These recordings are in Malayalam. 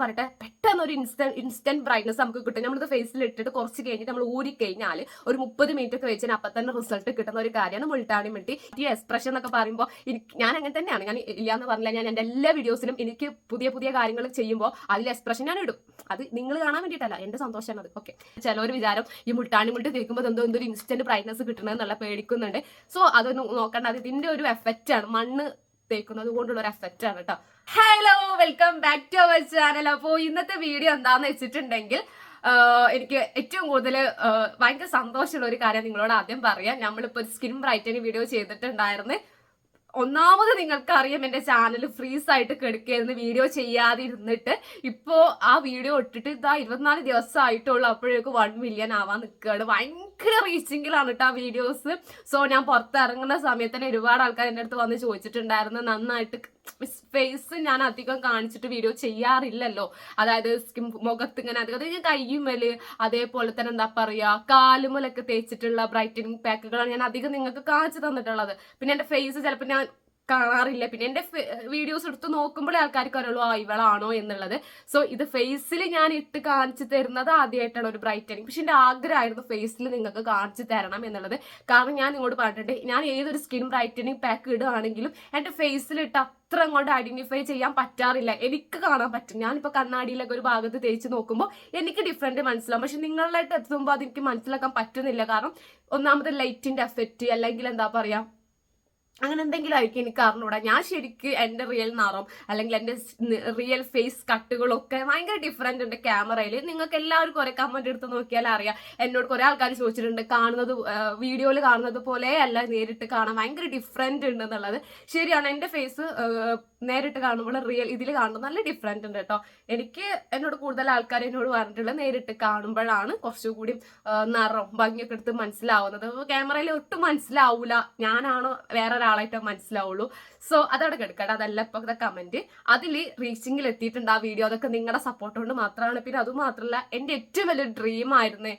പറയട്ടെ പെട്ടെന്ന് ഒരു ഇൻസ്റ്റന്റ് ഇൻസ്റ്റന്റ് ബ്രൈറ്റ്നസ് നമുക്ക് കിട്ടും. നമ്മളിത് ഫേസിൽ ഇട്ടിട്ട് കുറച്ച് കഴിഞ്ഞിട്ട് നമ്മൾ ഊരി കഴിഞ്ഞാൽ ഒരു മുപ്പത് മിനിറ്റ് ഒക്കെ വെച്ചാൽ അപ്പം തന്നെ റിസൾട്ട് കിട്ടുന്ന ഒരു കാര്യമാണ് മുൾട്ടാണി മിട്ടി ഈ എക്സ്പ്രഷൻ എന്നൊക്കെ പറയുമ്പോൾ ഞാൻ അങ്ങനെ തന്നെയാണ്. ഞാൻ ഇല്ല എന്ന് പറഞ്ഞില്ല. ഞാൻ എന്റെ എല്ലാ വീഡിയോസിലും എനിക്ക് പുതിയ പുതിയ കാര്യങ്ങൾ ചെയ്യുമ്പോൾ അതിൽ എക്സ്പ്രഷൻ ഞാൻ ഇടും. അത് നിങ്ങൾ കാണാൻ വേണ്ടിയിട്ടല്ല. എന്റെ സന്തോഷമാണ് അത്. ഓക്കെ ചിലവർ വിചാരം ഈ മുൾട്ടാണി മുട്ടി തേക്കുമ്പോൾ എന്തോ എന്തൊരു ഇൻസ്റ്റന്റ് ബ്രൈറ്റ്നസ് കിട്ടണമെന്നുള്ള പേടിക്കുന്നുണ്ട്. സോ അതൊന്നും നോക്കേണ്ട. അത് ഇതിന്റെ ഒരു എഫക്റ്റ് ആണ്. മണ്ണ് തേക്കുന്നത് കൊണ്ടുള്ള ഒരു എഫക്റ്റ് ആണ് കേട്ടോ hello welcome back to our channel അപ്പോൾ ഇന്നത്തെ വീഡിയോ എന്താന്ന് വെച്ചിട്ടുണ്ടെങ്കിൽ എനിക്ക് ഏറ്റവും കൂടുതൽ ഭയങ്കര സന്തോഷമുള്ള ഒരു കാര്യം നിങ്ങളോട് ആദ്യം പറയാം. നമ്മളിപ്പോൾ ഒരു സ്കിൻ ബ്രൈറ്റനിങ് വീഡിയോ ചെയ്തിട്ടുണ്ടായിരുന്നു. ഒന്നാമത് നിങ്ങൾക്ക് അറിയാം എന്റെ ചാനൽ ഫ്രീസ് ആയിട്ട് കിടക്കുകയായിരുന്നു. വീഡിയോ ചെയ്യാതിരുന്നിട്ട് ഇപ്പോ ആ വീഡിയോ ഇട്ടിട്ട് ഇതാ ഇരുപത്തിനാല് ദിവസം ആയിട്ടുള്ളൂ അപ്പോഴേക്കും വൺ മില്യൺ ആവാൻ നിൽക്കുകയാണ്. ഭയങ്കര റീച്ചിങ്ങിലാണ് കേട്ടോ ആ വീഡിയോസ് സോ ഞാൻ പുറത്തിറങ്ങുന്ന സമയത്ത് തന്നെ ഒരുപാട് ആൾക്കാർ എന്റെ അടുത്ത് വന്ന് ചോദിച്ചിട്ടുണ്ടായിരുന്നു. നന്നായിട്ട് ഫേസ് ഞാൻ അധികം കാണിച്ചിട്ട് വീഡിയോ ചെയ്യാറില്ലല്ലോ. അതായത് സ്കിൻ മുഖത്ത് ഇങ്ങനെ അധികം അതായത് കയ്യുമൽ അതേപോലെ തന്നെ എന്താ പറയുക കാലുമലൊക്കെ തേച്ചിട്ടുള്ള ബ്രൈറ്റനിങ് പാക്കുകളാണ് ഞാൻ അധികം നിങ്ങൾക്ക് കാണിച്ചു തന്നിട്ടുള്ളത്. പിന്നെ എന്റെ ഫേസ് ചിലപ്പോൾ ഞാൻ കാണാറില്ല. പിന്നെ എന്റെ വീഡിയോസ് എടുത്ത് നോക്കുമ്പോഴേ ആൾക്കാർക്ക് അറിയുള്ളൂ ആ ഇവളാണോ എന്നുള്ളത്. സോ ഇത് ഫേസിൽ ഞാൻ ഇട്ട് കാണിച്ചു തരുന്നത് ആദ്യമായിട്ടാണ് ഒരു ബ്രൈറ്റനിങ് പക്ഷെ എന്റെ ആഗ്രഹമായിരുന്നു ഫേസിൽ നിങ്ങൾക്ക് കാണിച്ചു തരണം എന്നുള്ളത്. കാരണം ഞാൻ നിങ്ങളോട് പറഞ്ഞിട്ട് ഞാൻ ഏതൊരു സ്കിൻ ബ്രൈറ്റനിങ് പാക്ക് ഇടുകയാണെങ്കിലും എന്റെ ഫേസിൽ ഇട്ട് അത്ര അങ്ങോട്ട് ഐഡന്റിഫൈ ചെയ്യാൻ പറ്റാറില്ല. എനിക്ക് കാണാൻ പറ്റും. ഞാനിപ്പോൾ കണ്ണാടിയിലൊക്കെ ഒരു ഭാഗത്ത് തേച്ച് നോക്കുമ്പോൾ എനിക്ക് ഡിഫറെന്റ് മനസ്സിലാവും. പക്ഷെ നിങ്ങളിലായിട്ട് എത്തുമ്പോൾ അത് എനിക്ക് മനസ്സിലാക്കാൻ പറ്റുന്നില്ല. കാരണം ഒന്നാമത് ലൈറ്റിന്റെ എഫക്റ്റ് അല്ലെങ്കിൽ എന്താ പറയാ അങ്ങനെ എന്തെങ്കിലും ആയിരിക്കും എനിക്ക് അറിഞ്ഞൂടാ. ഞാൻ ശരിക്ക് എന്റെ റിയൽ നിറം അല്ലെങ്കിൽ എന്റെ റിയൽ ഫേസ് കട്ടുകളൊക്കെ ഭയങ്കര ഡിഫറെന്റ് ഉണ്ട് ക്യാമറയിൽ നിങ്ങൾക്ക് എല്ലാവരും കുറെ കമന്റ് എടുത്ത് നോക്കിയാൽ അറിയാം. എന്നോട് കുറേ ആൾക്കാർ ചോദിച്ചിട്ടുണ്ട് കാണുന്നത് വീഡിയോയിൽ കാണുന്നത് പോലെ അല്ല നേരിട്ട് കാണാൻ ഭയങ്കര ഡിഫറെന്റ് ഉണ്ട് എന്നുള്ളത്. ശരിയാണ് എന്റെ ഫേസ് നേരിട്ട് കാണുമ്പോൾ റിയൽ ഇതിൽ കാണുമ്പോൾ നല്ല ഡിഫറെന്റ് ഉണ്ട് കേട്ടോ. എനിക്ക് എന്നോട് കൂടുതൽ ആൾക്കാർ എന്നോട് പറഞ്ഞിട്ടുള്ളത് നേരിട്ട് കാണുമ്പോഴാണ് കുറച്ചുകൂടി നിറം ഭംഗിയൊക്കെ എടുത്ത് മനസ്സിലാവുന്നത്. ക്യാമറയിൽ ഒട്ടും മനസ്സിലാവൂല. ഞാനാണോ വേറെ ഒരാളായിട്ട് മനസ്സിലാവുള്ളൂ. സോ അതവിടെ കിടക്കട്ടെ. അതല്ല ഇപ്പോഴത്തെ കമന്റ് അതിൽ റീച്ചിങ്ങിൽ എത്തിയിട്ടുണ്ട് ആ വീഡിയോ അതൊക്കെ നിങ്ങളുടെ സപ്പോർട്ട് കൊണ്ട് മാത്രമാണ്. പിന്നെ അതുമാത്രമല്ല എന്റെ ഏറ്റവും വലിയ ഡ്രീം ആയിരുന്നു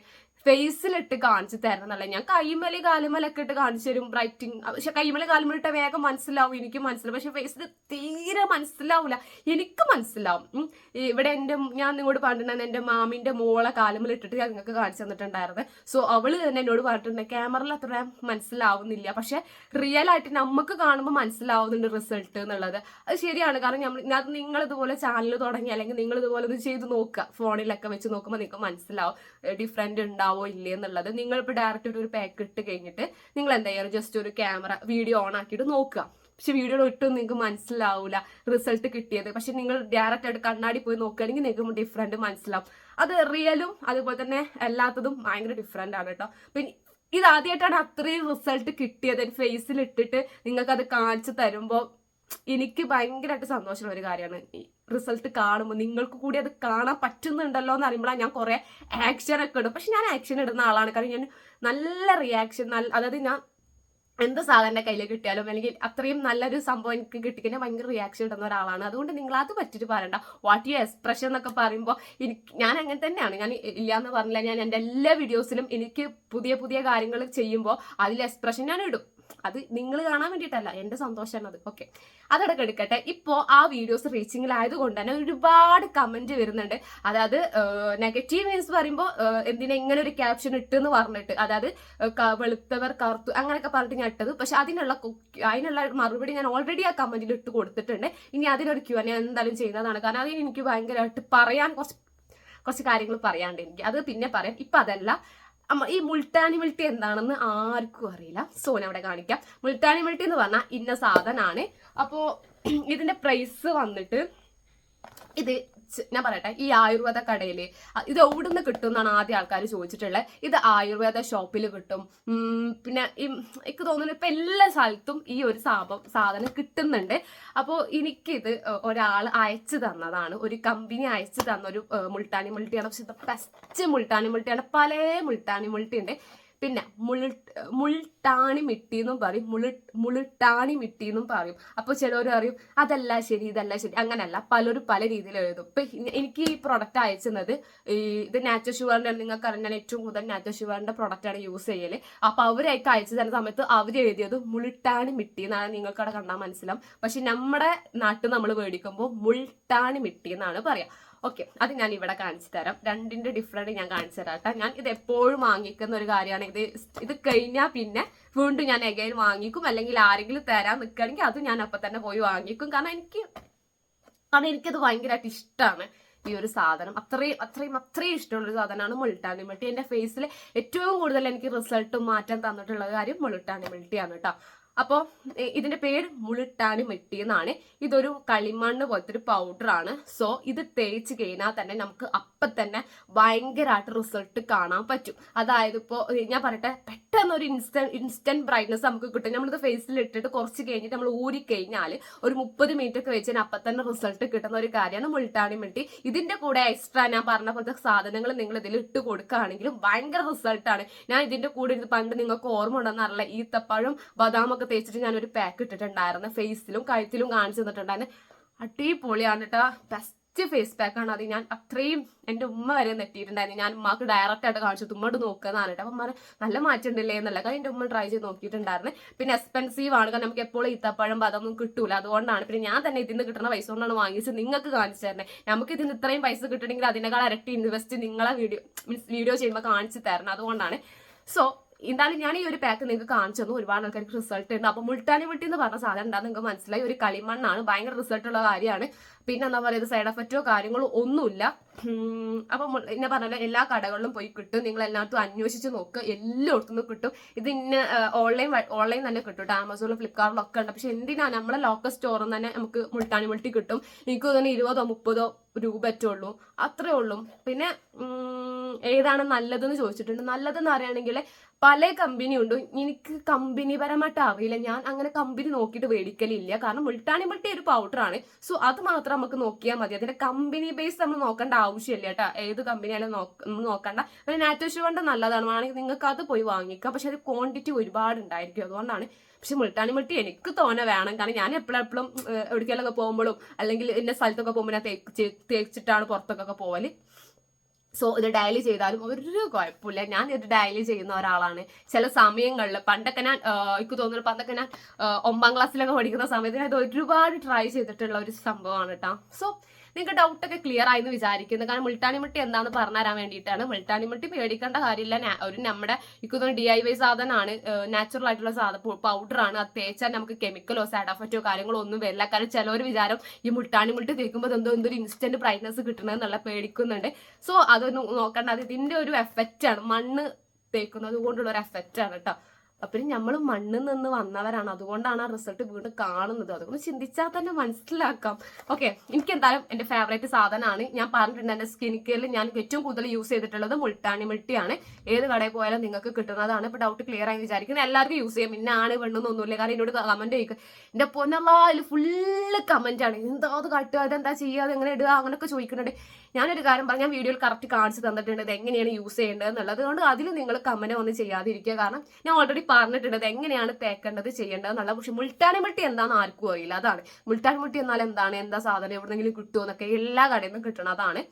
ഫേസിലിട്ട് കാണിച്ചു തരണം ഞാൻ കൈമല കാലുമലൊക്കെ ഇട്ട് കാണിച്ചു തരും ബ്രൈറ്റിങ് പക്ഷെ കൈമലി കാലുമലിട്ട് വേഗം മനസ്സിലാവും എനിക്ക് മനസ്സിലാവും. പക്ഷെ ഫേസിൽ തീരെ മനസ്സിലാവില്ല എനിക്ക് മനസ്സിലാവും. ഇവിടെ എന്റെ ഞാൻ നിങ്ങളോട് പറഞ്ഞിട്ടുണ്ടായിരുന്നു എന്റെ മാമിന്റെ മോളെ കാലുമല ഇട്ടിട്ട് ഞാൻ നിങ്ങൾക്ക് കാണിച്ചു തന്നിട്ടുണ്ടായിരുന്നു. സോ അവൾ തന്നെ എന്നോട് പറഞ്ഞിട്ടുണ്ട് ക്യാമറയിൽ അത്ര മനസ്സിലാവുന്നില്ല. പക്ഷെ റിയൽ ആയിട്ട് നമുക്ക് കാണുമ്പോൾ മനസ്സിലാവുന്നുണ്ട് റിസൾട്ട് എന്നുള്ളത്. അത് ശരിയാണ്. കാരണം നമ്മൾ നിങ്ങൾ ഇതുപോലെ ചാനൽ തുടങ്ങി അല്ലെങ്കിൽ നിങ്ങൾ ഇതുപോലെ ഒന്ന് ചെയ്ത് നോക്കുക. ഫോണിലൊക്കെ വെച്ച് നോക്കുമ്പോൾ നിങ്ങൾക്ക് മനസ്സിലാവും. ഡിഫറെന്റ് ഉണ്ടാവോ. ഇല്ലേ എന്നുള്ളത് നിങ്ങൾ ഇപ്പോൾ ഡയറക്റ്റ് ഒരു പാക്ക് ഇട്ട് കഴിഞ്ഞിട്ട് നിങ്ങൾ എന്താ ചെയ്യുക ജസ്റ്റ് ഒരു ക്യാമറ വീഡിയോ ഓൺ ആക്കിയിട്ട് നോക്കുക. പക്ഷെ വീഡിയോ ഒട്ടും നിങ്ങൾക്ക് മനസ്സിലാവില്ല റിസൾട്ട് കിട്ടിയത്. പക്ഷെ നിങ്ങൾ ഡയറക്റ്റ് ആയിട്ട് കണ്ണാടി പോയി നോക്കുകയാണെങ്കിൽ നിങ്ങൾക്ക് ഡിഫറെന്റ് മനസ്സിലാവും. അത് റിയലും അതുപോലെ തന്നെ അല്ലാത്തതും ഭയങ്കര ഡിഫറെന്റ് ആണ് കേട്ടോ. പിന്നെ ഇത് ആദ്യമായിട്ടാണ് അത്രയും റിസൾട്ട് കിട്ടിയത്. ഫേസിൽ ഇട്ടിട്ട് നിങ്ങൾക്ക് അത് കാണിച്ചു തരുമ്പോൾ എനിക്ക് ഭയങ്കരമായിട്ട് സന്തോഷമുള്ള ഒരു കാര്യമാണ്. റിസൾട്ട് കാണുമ്പോൾ നിങ്ങൾക്ക് കൂടി അത് കാണാൻ പറ്റുന്നുണ്ടല്ലോ എന്ന് അറിയുമ്പോഴാണ് ഞാൻ കുറേ ആക്ഷൻ ഒക്കെ ഇടും. പക്ഷെ ഞാൻ ആക്ഷൻ ഇടുന്ന ആളാണ്. കാരണം ഞാൻ നല്ല റിയാക്ഷൻ നല്ല അതായത് ഞാൻ എന്ത് സാധനം കയ്യിൽ കിട്ടിയാലും അല്ലെങ്കിൽ അത്രയും നല്ലൊരു സംഭവം എനിക്ക് കിട്ടിക്കഴിഞ്ഞാൽ ഭയങ്കര റിയാക്ഷൻ ഇടുന്ന ഒരാളാണ്. അതുകൊണ്ട് നിങ്ങൾ അത് പറ്റിട്ട് പറയണ്ട. വാട്ട് യു എക്സ്പ്രഷൻ എന്നൊക്കെ പറയുമ്പോൾ എനിക്ക് ഞാൻ അങ്ങനെ തന്നെയാണ്. ഞാൻ ഇല്ല എന്ന് പറഞ്ഞില്ല. ഞാൻ എന്റെ എല്ലാ വീഡിയോസിലും എനിക്ക് പുതിയ പുതിയ കാര്യങ്ങൾ ചെയ്യുമ്പോൾ അതിൽ എക്സ്പ്രഷൻ ഞാൻ ഇടും. അത് നിങ്ങൾ കാണാൻ വേണ്ടിയിട്ടല്ല എന്റെ സന്തോഷമാണ് അത്. ഓക്കെ അതടക്കം എടുക്കട്ടെ ഇപ്പോൾ ആ വീഡിയോസ് റീച്ചിങ്ങിൽ ആയതുകൊണ്ട് തന്നെ ഒരുപാട് കമന്റ് വരുന്നുണ്ട്. അതായത് നെഗറ്റീവ് മീൻസ് പറയുമ്പോൾ എന്തിനാ ഇങ്ങനെ ഒരു ക്യാപ്ഷൻ ഇട്ടെന്ന് പറഞ്ഞിട്ട് അതായത് വെളുത്തവർ കറുത്തു അങ്ങനെയൊക്കെ പറഞ്ഞിട്ട് ഞാൻ ഇട്ടത്. പക്ഷെ അതിനുള്ള അതിനുള്ള മറുപടി ഞാൻ ഓൾറെഡി ആ കമന്റിൽ ഇട്ട് കൊടുത്തിട്ടുണ്ട്. ഇനി അതിനൊരു ക്യൂ ഞാൻ എന്തായാലും ചെയ്യുന്നതാണ്. കാരണം അതിന് എനിക്ക് ഭയങ്കരമായിട്ട് പറയാൻ കുറച്ച് കുറച്ച് കാര്യങ്ങൾ പറയാണ്ട് എനിക്ക്. അത് പിന്നെ പറയാം. ഇപ്പം അതല്ല അമ്മ ഈ മുൾട്ടാനി മിൾട്ടി എന്താണെന്ന് ആർക്കും അറിയില്ല. സോന അവിടെ കാണിക്കാം. മുൾട്ടാനി മിൾട്ടി എന്ന് പറഞ്ഞാൽ ഇന്ന സാധനമാണ് അപ്പോൾ ഇതിന്റെ പ്രൈസ് വന്നിട്ട് ഇത് ഞാൻ പറയട്ടെ ഈ ആയുർവേദ കടയിൽ ഇത് എവിടെ നിന്ന് കിട്ടും എന്നാണ് ആദ്യം ആൾക്കാർ ചോദിച്ചിട്ടുള്ളത് ഇത് ആയുർവേദ ഷോപ്പിൽ കിട്ടും. പിന്നെ ഈ എനിക്ക് തോന്നുന്നു ഇപ്പം എല്ലാ സ്ഥലത്തും ഈ ഒരു സാപം സാധനം കിട്ടുന്നുണ്ട്. അപ്പോൾ എനിക്കിത് ഒരാൾ അയച്ചു തന്നതാണ്. ഒരു കമ്പനി അയച്ചു തന്ന ഒരു മുൾട്ടാനി മുൾട്ടിയാണ്. പക്ഷെ ഇത് ബെസ്റ്റ് മുൾട്ടാനി മുൾട്ടിയാണ്. പല മുൾട്ടാനി മുൾട്ടി ഉണ്ട്. പിന്നെ മുളി മുൾട്ടാണി മിട്ടി എന്നും പറയും. മുളി മുളിട്ടാണി മിട്ടി എന്നും പറയും. അപ്പോൾ ചിലവർ പറയും അതല്ല ശരി ഇതല്ല ശരി. അങ്ങനല്ല. പലരും പല രീതിയിൽ എഴുതും. ഇപ്പൊ എനിക്ക് ഈ പ്രൊഡക്റ്റ് അയച്ചത് ഈ ഇത് നാച്ചുറൽ ഷുഗറിന്റെ നിങ്ങൾക്ക് അറിഞ്ഞാൽ ഏറ്റവും കൂടുതൽ നാച്ചുറൽ പ്രൊഡക്റ്റ് ആണ് യൂസ് ചെയ്യൽ. അപ്പൊ അവരൊക്കെ അയച്ചു തരുന്ന സമയത്ത് അവർ എഴുതിയത് മുളിട്ടാണി മിട്ടി എന്നാണ് നിങ്ങൾക്ക് അവിടെ കണ്ടാൽ മനസ്സിലാവും. പക്ഷെ നമ്മുടെ നാട്ടിൽ നമ്മൾ മേടിക്കുമ്പോൾ മുൾട്ടാണി മിട്ടി എന്നാണ് പറയാം. ഓക്കെ അത് ഞാൻ ഇവിടെ കാണിച്ചു തരാം. രണ്ടിന്റെ ഡിഫറന്റ് ഞാൻ കാണിച്ചു തരാം കേട്ടോ. ഞാൻ ഇത് എപ്പോഴും വാങ്ങിക്കുന്ന ഒരു കാര്യമാണ്. ഇത് ഇത് കഴിഞ്ഞാൽ പിന്നെ വീണ്ടും ഞാൻ എഗൈൻ വാങ്ങിക്കും. അല്ലെങ്കിൽ ആരെങ്കിലും തരാൻ നിൽക്കുകയാണെങ്കിൽ അത് ഞാൻ അപ്പം തന്നെ പോയി വാങ്ങിക്കും. കാരണം എനിക്ക് കാരണം എനിക്കത് ഭയങ്കരമായിട്ട് ഇഷ്ടമാണ് ഈ ഒരു സാധനം. അത്രയും അത്രയും അത്രയും ഇഷ്ടമുള്ള സാധനമാണ് മുൾട്ടാണി മിൾട്ടി എന്റെ ഫേസിൽ ഏറ്റവും കൂടുതൽ എനിക്ക് റിസൾട്ട് മാറ്റാൻ തന്നിട്ടുള്ള കാര്യം മുൾട്ടാണി മിൾട്ടിയാണ് കേട്ടോ. അപ്പോൾ ഇതിന്റെ പേര് മുളിട്ടാണി മിട്ടി എന്നാണ് ഇതൊരു കളിമണ്ണ് പോലത്തെ ഒരു പൗഡറാണ് സോ ഇത് തേച്ച് കഴിഞ്ഞാൽ തന്നെ നമുക്ക് അപ്പം തന്നെ ഭയങ്കരമായിട്ട് റിസൾട്ട് കാണാൻ പറ്റും. അതായത് ഇപ്പോൾ ഞാൻ പറയട്ടെ പെട്ടെന്ന് ഒരു ഇൻസ്റ്റന്റ് ഇൻസ്റ്റന്റ് ബ്രൈറ്റ്നസ് നമുക്ക് കിട്ടും. നമ്മളിത് ഫേസിൽ ഇട്ടിട്ട് കുറച്ച് കഴിഞ്ഞിട്ട് നമ്മൾ ഊരി കഴിഞ്ഞാൽ ഒരു മുപ്പത് മിനിറ്റ് ഒക്കെ വെച്ചാൽ അപ്പം തന്നെ റിസൾട്ട് കിട്ടുന്ന ഒരു കാര്യമാണ് മുൾട്ടാണി മിട്ടി ഇതിന്റെ കൂടെ എക്സ്ട്രാ ഞാൻ പറഞ്ഞ പോലത്തെ സാധനങ്ങൾ നിങ്ങൾ ഇതിൽ ഇട്ട് കൊടുക്കുകയാണെങ്കിലും ഭയങ്കര റിസൾട്ടാണ് ഞാൻ ഇതിന്റെ കൂടെ ഇത് പണ്ട് നിങ്ങൾക്ക് ഓർമ്മ ഉണ്ടെന്നറിയില്ല ഈത്തപ്പഴം ബദാമൊക്കെ തേച്ചിട്ട് ഞാനൊരു പാക്ക് ഇട്ടിട്ടുണ്ടായിരുന്നു. ഫേസിലും കഴുത്തിലും കാണിച്ചു തന്നിട്ടുണ്ടായിരുന്നു. അടിപൊളിയാണ് കേട്ടോ ബെസ്റ്റ് ഫേസ് പാക്കാണ് അത്. ഞാൻ അത്രയും എന്റെ ഉമ്മ വരെ നെറ്റിയിട്ടുണ്ടായിരുന്നു ഞാൻ ഉമ്മക്ക് ഡയറക്റ്റ് ആയിട്ട് കാണിച്ചു. ഉമ്മയോട് നോക്കുന്നതാണ് കേട്ടോ അപ്പം ഉമ്മ നല്ല മാറ്റം ഉണ്ടല്ലേ എന്നല്ല. കാരണം എന്റെ ഉമ്മ ട്രൈ ചെയ്ത് നോക്കിയിട്ടുണ്ടായിരുന്നു. പിന്നെ എക്സ്പെൻസീവ് ആണ്. കാരണം നമുക്ക് എപ്പോഴും ഈത്തപ്പഴം അതൊന്നും കിട്ടൂല. അതുകൊണ്ടാണ്. പിന്നെ ഞാൻ തന്നെ ഇതിന് കിട്ടുന്ന പൈസ കൊണ്ടാണ് വാങ്ങിച്ചത്. നിങ്ങൾക്ക് കാണിച്ചു തരണേ. നമുക്ക് ഇതിന് ഇത്രയും പൈസ കിട്ടണമെങ്കിൽ അതിനേക്കാൾ ഇരട്ടി ഇൻവെസ്റ്റ് നിങ്ങളെ വീഡിയോ മീൻസ് വീഡിയോ ചെയ്യുമ്പോൾ കാണിച്ചു തരണം. അതുകൊണ്ടാണ്. സോ എന്തായാലും ഞാൻ ഈ ഒരു പാക്ക് നിങ്ങൾക്ക് കാണിച്ചു തന്നു. ഒരുപാട് ആൾക്കാർക്ക് റിസൾട്ട് ഉണ്ട്. അപ്പോൾ മുൾട്ടാനി മുട്ടി എന്ന് പറഞ്ഞ സാധനം എന്താ നിങ്ങൾക്ക് മനസ്സിലായി. ഒരു കളിമണ്ണാണ്. ഭയങ്കര റിസൾട്ട് ഉള്ള കാര്യമാണ്. പിന്നെ എന്താ പറയുക സൈഡ് എഫക്റ്റോ കാര്യങ്ങളോ ഒന്നുമില്ല. അപ്പം മുൾ- ഞാൻ എല്ലാ കടകളിലും പോയി കിട്ടും. നിങ്ങൾ എല്ലായിടത്തും അന്വേഷിച്ച് നോക്കുക എല്ലായിടത്തു നിന്ന് കിട്ടും ഇത് ഇന്ന ഓൺലൈൻ ഓൺലൈൻ തന്നെ കിട്ടും കേട്ടോ ആമസോണിലും ഫ്ലിപ്കാർട്ടിലും ഒക്കെ ഉണ്ട്. പക്ഷെ എന്തിനാണ് നമ്മളെ ലോക്കൽ സ്റ്റോറിൽ തന്നെ നമുക്ക് മുൾട്ടാണി മുൾട്ടി കിട്ടും? എനിക്ക് തന്നെ ഇരുപതോ മുപ്പതോ രൂപ ഉള്ളൂ. അത്രേ ഉള്ളൂ. പിന്നെ ഏതാണ് നല്ലതെന്ന് ചോദിച്ചിട്ടുണ്ട്. നല്ലതെന്ന് അറിയണമെങ്കിൽ പല കമ്പനി ഉണ്ട്. എനിക്ക് കമ്പനി പരമായിട്ട് അറിയില്ല. ഞാൻ അങ്ങനെ കമ്പനി നോക്കിയിട്ട് മേടിക്കലില്ല കാരണം മുൾട്ടാണി മുൾട്ടി ഒരു പൗഡറാണ് സോ അത് മാത്രം നമുക്ക് നോക്കിയാൽ മതി. അതിന്റെ കമ്പനി ബേസ് നമ്മൾ നോക്കേണ്ട ആവശ്യമില്ല കേട്ടോ. ഏത് കമ്പനിയാലും നമ്മൾ നോക്കണ്ട. പിന്നെ നാറ്റോഷ് കൊണ്ട് നല്ലതാണ്. വേണമെങ്കിൽ നിങ്ങൾക്ക് അത് പോയി വാങ്ങിക്കാം. പക്ഷെ അത് ക്വാണ്ടിറ്റി ഒരുപാട് ഉണ്ടായിരിക്കും. അതുകൊണ്ടാണ് പക്ഷെ മുൾട്ടാണി മുട്ടി എനിക്ക് തോന്നെ വേണം. കാരണം ഞാൻ എപ്പോഴെപ്പോഴും എപ്പോഴും എവിടേക്കെല്ലാം പോകുമ്പോഴും അല്ലെങ്കിൽ എന്റെ സ്ഥലത്തൊക്കെ പോകുമ്പോൾ ഞാൻ തേച്ച് തേച്ചിട്ടാണ് പുറത്തൊക്കെ പോവൽ. സോ ഇത് ഡയലി ചെയ്താലും ഒരു കുഴപ്പമില്ല. ഞാൻ ഇത് ഡയലി ചെയ്യുന്ന ഒരാളാണ്. ചില സമയങ്ങളിൽ പണ്ടൊക്കെ ഞാൻ എനിക്ക് തോന്നുന്നു പണ്ടൊക്കെ ഞാൻ ഒമ്പാം ക്ലാസ്സിലൊക്കെ പഠിക്കുന്ന സമയത്ത് ഞാൻ ഇത് ഒരുപാട് ട്രൈ ചെയ്തിട്ടുള്ള ഒരു സംഭവമാണ് കേട്ടോ സോ നിങ്ങൾക്ക് ഡൗട്ടൊക്കെ ക്ലിയർ ആയി എന്ന് വിചാരിക്കുന്നു. കാരണം മുൾട്ടാണി മുട്ടി എന്താണെന്ന് പറഞ്ഞു തരാൻ വേണ്ടിയിട്ടാണ്. മുൾട്ടാണി മുട്ടി പേടിക്കേണ്ട കാര്യമില്ല. ഒരു നമ്മുടെ ഇക്കൊന്ന് ഡി ഐ വൈ സാധനമാണ്. നാച്ചുറൽ ആയിട്ടുള്ള സാധനം പൗഡറാണ് അത് തേച്ചാൽ നമുക്ക് കെമിക്കലോ സൈഡ് എഫക്റ്റോ കാര്യങ്ങളോ ഒന്നും വരില്ല. കാരണം ചിലവർ വിചാരം ഈ മുൾട്ടാണി മുട്ടി തേക്കുമ്പോൾ എന്തോ എന്തൊരു ഇൻസ്റ്റന്റ് ബ്രൈറ്റ്നസ് കിട്ടണമെന്നുള്ള പേടിക്കുന്നുണ്ട്. സോ അതൊന്നും നോക്കണ്ട. അത് ഇതിന്റെ ഒരു എഫക്റ്റ് ആണ്. മണ്ണ് തേക്കുന്നത് കൊണ്ടുള്ള ഒരു എഫക്റ്റ് ആണ് കേട്ടോ അപ്പം നമ്മൾ മണ്ണിൽ നിന്ന് വന്നവരാണ്. അതുകൊണ്ടാണ് ആ റിസൾട്ട് വീണ്ടും കാണുന്നത്. അതുകൊണ്ട് ചിന്തിച്ചാൽ തന്നെ മനസ്സിലാക്കാം. ഓക്കെ എനിക്ക് എന്തായാലും എന്റെ ഫേവറേറ്റ് സാധനമാണ്. ഞാൻ പറഞ്ഞിട്ടുണ്ട് എന്റെ സ്കിൻ കെയറിൽ ഞാൻ ഏറ്റവും കൂടുതൽ യൂസ് ചെയ്തിട്ടുള്ളത് മുൾട്ടാണി മിൾട്ടിയാണ് ഏത് കടയിൽ പോയാലും നിങ്ങൾക്ക് കിട്ടുന്നതാണ്. ഇപ്പോൾ ഡൗട്ട് ക്ലിയർ ആയി വിചാരിക്കുന്നത് എല്ലാവർക്കും യൂസ് ചെയ്യാം. പിന്നെ ആണ് പെണ്ണൊന്നുമില്ല കാരണം എന്നോട് കമന്റ് ചോദിക്കും. എന്റെ പൊന്നുള്ള അതിൽ ഫുള്ള് കമന്റാണ് എന്താ അത് കട്ടുക? അതെന്താ ചെയ്യുക? അത് എങ്ങനെ ഇടുക? അങ്ങനെയൊക്കെ ചോദിക്കുന്നുണ്ട്. ഞാനൊരു കാര്യം പറഞ്ഞു ഞാൻ വീഡിയോയിൽ കറക്റ്റ് കാണിച്ച് തന്നിട്ടുണ്ട്. ഇത് എങ്ങനെയാണ് യൂസ് ചെയ്യേണ്ടത് എന്നുള്ളത്. അതുകൊണ്ട് അതിൽ നിങ്ങൾ കമന്റ് ഒന്നും ചെയ്യാതിരിക്കുക. കാരണം ഞാൻ ഓൾറെഡി പറഞ്ഞിട്ടുണ്ട് എങ്ങനെയാണ് തേക്കേണ്ടത് ചെയ്യേണ്ടത് എന്നുള്ള പക്ഷെ മുൾട്ടാനമുട്ടി എന്താണെന്ന് ആർക്കും അറിയില്ല. അതാണ്. മുൾട്ടാനമുട്ടി എന്നാൽ എന്താണ്? എന്താ സാധനം? എവിടെന്നെങ്കിലും കിട്ടുമോ എന്നൊക്കെ എല്ലാ കടയിൽ നിന്നും കിട്ടണതാണ്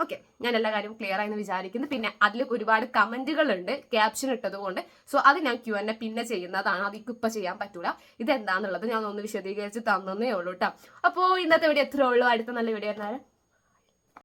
ഓക്കെ ഞാൻ എല്ലാ കാര്യവും ക്ലിയർ ആയെന്ന് വിചാരിക്കുന്നു. പിന്നെ അതിൽ ഒരുപാട് കമന്റുകൾ ഉണ്ട് ക്യാപ്ഷൻ ഇട്ടതുകൊണ്ട്. സോ അത് ഞാൻ ക്യു എന്നെ പിന്നെ ചെയ്യുന്നതാണ്. അത് ഇപ്പം ചെയ്യാൻ പറ്റൂല. ഇതെന്താന്നുള്ളത് ഞാൻ ഒന്ന് വിശദീകരിച്ച് തന്നേ ഉള്ളൂ കേട്ടോ അപ്പോൾ ഇന്നത്തെ വീഡിയോ എത്ര ഉള്ളൂ. അടുത്ത നല്ല വീഡിയോ ആയിരുന്നാലും